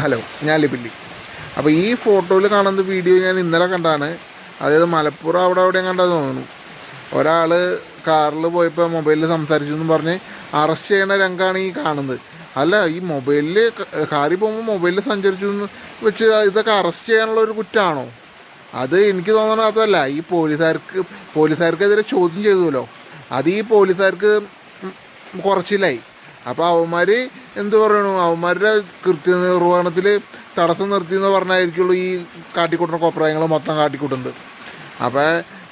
Hello ഞാൻ ലിപില്ലി അപ്പോൾ ഈ ഫോട്ടോയിൽ കാണുന്ന വീഡിയോ ഞാൻ ഇന്നലെ കണ്ടാണ് അതായത് മലപ്പുറം അവിടെ അവിടെയും കണ്ടത് തോന്നുന്നു. ഒരാൾ കാറിൽ പോയപ്പോൾ മൊബൈലിൽ സംസാരിച്ചു എന്ന് പറഞ്ഞ് അറസ്റ്റ് ചെയ്യണ രംഗമാണ് ഈ കാണുന്നത്. അല്ല ഈ മൊബൈലിൽ കാറി പോകുമ്പോൾ മൊബൈലിൽ സഞ്ചരിച്ചു എന്ന് വെച്ച് ഇതൊക്കെ അറസ്റ്റ് ചെയ്യാനുള്ള ഒരു കുറ്റമാണോ അത് എനിക്ക് തോന്നണ അതല്ല ഈ പോലീസുകാർക്ക് പോലീസുകാർക്കെതിരെ ചോദ്യം ചെയ്തുവല്ലോ അത് ഈ പോലീസുകാർക്ക് കുറച്ചില്ലായി അപ്പോൾ അവന്മാർ എന്ത് പറയണു? അവന്മാരുടെ കൃത്യനിർവഹണത്തിൽ തടസ്സം നിർത്തി എന്ന് പറഞ്ഞായിരിക്കുള്ളൂ ഈ കാട്ടിക്കൂട്ടുന്ന കോപ്രായങ്ങൾ മൊത്തം കാട്ടിക്കൂട്ടുന്നത്. അപ്പോൾ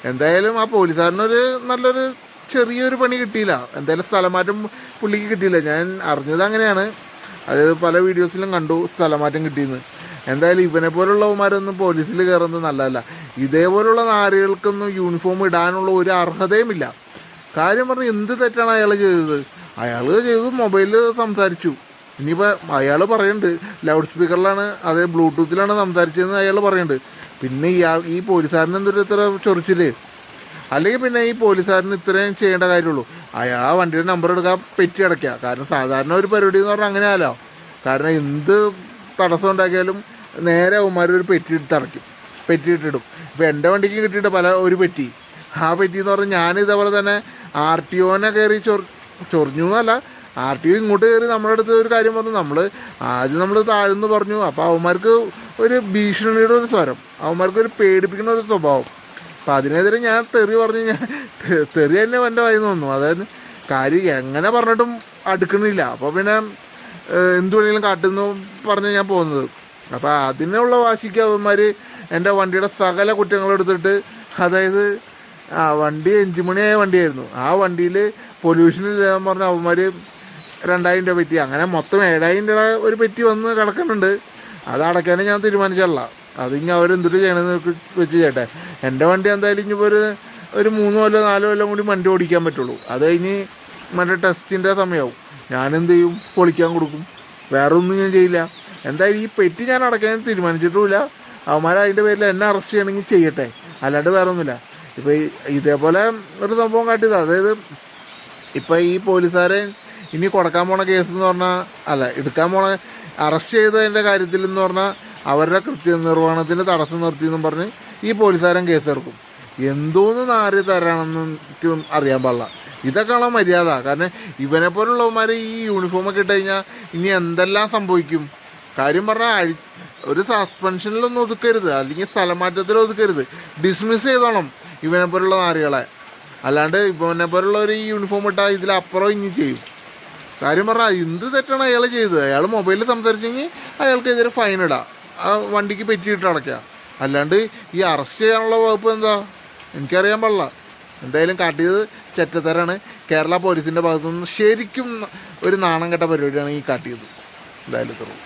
എന്തായാലും ആ പോലീസുകാരനൊരു നല്ലൊരു ചെറിയൊരു പണി കിട്ടിയില്ല. എന്തായാലും സ്ഥലമാറ്റം പുള്ളിക്ക് കിട്ടിയില്ല. ഞാൻ അറിഞ്ഞത് അങ്ങനെയാണ്. അതായത് പല വീഡിയോസിലും കണ്ടു സ്ഥലമാറ്റം കിട്ടിയെന്ന്. എന്തായാലും ഇവനെ പോലുള്ളവന്മാരൊന്നും പോലീസിൽ കയറുന്നത് നല്ലതല്ല. ഇതേപോലുള്ള നാരുകൾക്കൊന്നും യൂണിഫോം ഇടാനുള്ള ഒരു അർഹതയുമില്ല. കാര്യം പറഞ്ഞാൽ എന്ത് തെറ്റാണ് അയാൾ ചെയ്തത്? അയാൾ ചെയ്ത് മൊബൈലിൽ സംസാരിച്ചു. ഇനിയിപ്പോൾ അയാൾ പറയുന്നുണ്ട് ലൗഡ് സ്പീക്കറിലാണ് അതേ ബ്ലൂടൂത്തിലാണ് സംസാരിച്ചതെന്ന് അയാൾ പറയുന്നുണ്ട് പിന്നെ ഇയാൾ ഈ പോലീസുകാരൻ എന്തൊരു ഇത്ര ചൊറിച്ചില്ലേ അല്ലെങ്കിൽ പിന്നെ ഈ പോലീസുകാരന് ഇത്രയും ചെയ്യേണ്ട കാര്യമുള്ളൂ. അയാൾ ആ വണ്ടിയുടെ നമ്പർ എടുക്കാൻ പെറ്റി അടയ്ക്കുക. കാരണം സാധാരണ ഒരു പരിപാടി എന്ന് പറഞ്ഞാൽ അങ്ങനെയല്ലോ കാരണം എന്ത് തടസ്സം ഉണ്ടാക്കിയാലും നേരെ അവന്മാർ ഒരു പെറ്റി എടുത്ത് അടയ്ക്കും. പെറ്റി ഇട്ടിടും. ഇപ്പം എന്റെ വണ്ടിക്ക് കിട്ടിയിട്ട് പല ഒരു പെറ്റി. ആ പെറ്റി എന്ന് പറഞ്ഞാൽ ഞാൻ ഇതേപോലെ തന്നെ ആർ ടി ഒനെ കയറി ചൊറി ചൊറിഞ്ഞു എന്നല്ല. ആർ ടി ഒ ഇങ്ങോട്ട് കയറി നമ്മുടെ അടുത്ത് ഒരു കാര്യം പറഞ്ഞു. നമ്മൾ ആദ്യം നമ്മൾ താഴ്ന്നു പറഞ്ഞു. അപ്പോൾ അവന്മാർക്ക് ഒരു ഭീഷണിയുടെ ഒരു സ്വരം. അവന്മാർക്ക് ഒരു പേടിപ്പിക്കുന്ന ഒരു സ്വഭാവം. അപ്പം അതിനെതിരെ ഞാൻ തെറി പറഞ്ഞു ഞാൻ തെറി തന്നെ എന്റെ വായി വന്നു അതായത് കാര്യം എങ്ങനെ പറഞ്ഞിട്ടും അടുക്കണില്ല. അപ്പോൾ പിന്നെ എന്ത് വേണമെങ്കിലും കാട്ടുന്നു പറഞ്ഞ് ഞാൻ പോകുന്നത് അപ്പോൾ അതിനുള്ള വാശിക്ക് അവന്മാർ എന്റെ വണ്ടിയുടെ സകല കുറ്റങ്ങളെടുത്തിട്ട് അതായത് ആ വണ്ടി അഞ്ച് മണിയായ വണ്ടിയായിരുന്നു. ആ വണ്ടിയിൽ പൊല്യൂഷൻ ഇല്ലാന്ന് പറഞ്ഞ അവന്മാർ രണ്ടായിരം രൂപ പറ്റി. അങ്ങനെ മൊത്തം ഏഴായിരം രൂപ ഒരു പെറ്റി വന്ന് കിടക്കുന്നുണ്ട്. അത് അടയ്ക്കാനും ഞാൻ തീരുമാനിച്ചല്ല അത് ഇനി അവരെന്തിട്ട് ചെയ്യണമെന്ന് വെച്ച് ചേട്ടെ എന്റെ വണ്ടി എന്തായാലും ഇനിയിപ്പോൾ ഒരു ഒരു മൂന്ന് കൊല്ലം നാല് കൊല്ലം കൂടി വണ്ടി ഓടിക്കാൻ പറ്റുള്ളൂ. അത് കഴിഞ്ഞ് മറ്റേ ടെസ്റ്റിന്റെ സമയമാവും ഞാനെന്ത് ചെയ്യും? പൊളിക്കാൻ കൊടുക്കും. വേറെ ഒന്നും ഞാൻ ചെയ്യില്ല. എന്തായാലും ഈ പെറ്റി ഞാൻ അടയ്ക്കാൻ തീരുമാനിച്ചിട്ടുമില്ല. അവന്മാർ അതിന്റെ പേരിൽ എന്നെ അറസ്റ്റ് ചെയ്യണമെങ്കിൽ ചെയ്യട്ടെ. അല്ലാണ്ട് വേറെ ഒന്നുമില്ല ഇപ്പോൾ ഇതേപോലെ ഒരു സംഭവം കാട്ടിയത്. അതായത് ഇപ്പം ഈ പോലീസുകാരെ ഇനി കൊടുക്കാൻ പോണ കേസ് എന്ന് പറഞ്ഞാൽ അല്ല എടുക്കാൻ പോണ അറസ്റ്റ് ചെയ്തതിന്റെ കാര്യത്തിൽ എന്ന് പറഞ്ഞാൽ അവരുടെ കൃത്യനിർവഹണത്തിന് തടസ്സം നിർത്തിയെന്നും പറഞ്ഞ് ഈ പോലീസുകാരൻ കേസ് ഇറക്കും എന്തോന്ന് നാരി തരണമെന്നും അറിയാൻ പാടില്ല. ഇതൊക്കെയുള്ള മര്യാദ. കാരണം ഇവനെ പോലുള്ളവന്മാർ ഈ യൂണിഫോമൊക്കെ ഇട്ട് കഴിഞ്ഞാൽ ഇനി എന്തെല്ലാം സംഭവിക്കും? കാര്യം പറഞ്ഞാൽ അഴി ഒരു സസ്പെൻഷനിലൊന്നും ഒതുക്കരുത്. അല്ലെങ്കിൽ സ്ഥലമാറ്റത്തിൽ ഒതുക്കരുത് ഡിസ്മിസ് ചെയ്തോണം. ഇവനെ പോലുള്ള നാരികളെ അല്ലാണ്ട് ഇവനെ പോലുള്ള ഒരു യൂണിഫോം ഇട്ടാൽ ഇതിലപ്പുറം ഇനി ചെയ്യും. കാര്യം പറഞ്ഞാൽ എന്ത് തെറ്റാണ് അയാൾ ചെയ്തത്? അയാൾ മൊബൈലിൽ സംസാരിച്ചെങ്കിൽ അയാൾക്കെതിരെ ഫൈൻ ഇടാം. ആ വണ്ടിക്ക് പെറ്റിയിട്ട് അടയ്ക്കുക അല്ലാണ്ട് ഈ അറസ്റ്റ് ചെയ്യാനുള്ള വകുപ്പ് എന്താ? എനിക്കറിയാൻ പാടില്ല. എന്തായാലും കാട്ടിയത് ചെറ്റത്തരാണ് കേരള പോലീസിന്റെ ഭാഗത്തുനിന്ന് ശരിക്കും ഒരു നാണം കെട്ട പരിപാടിയാണ് ഈ കാട്ടിയത് എന്തായാലും ഇത്രയും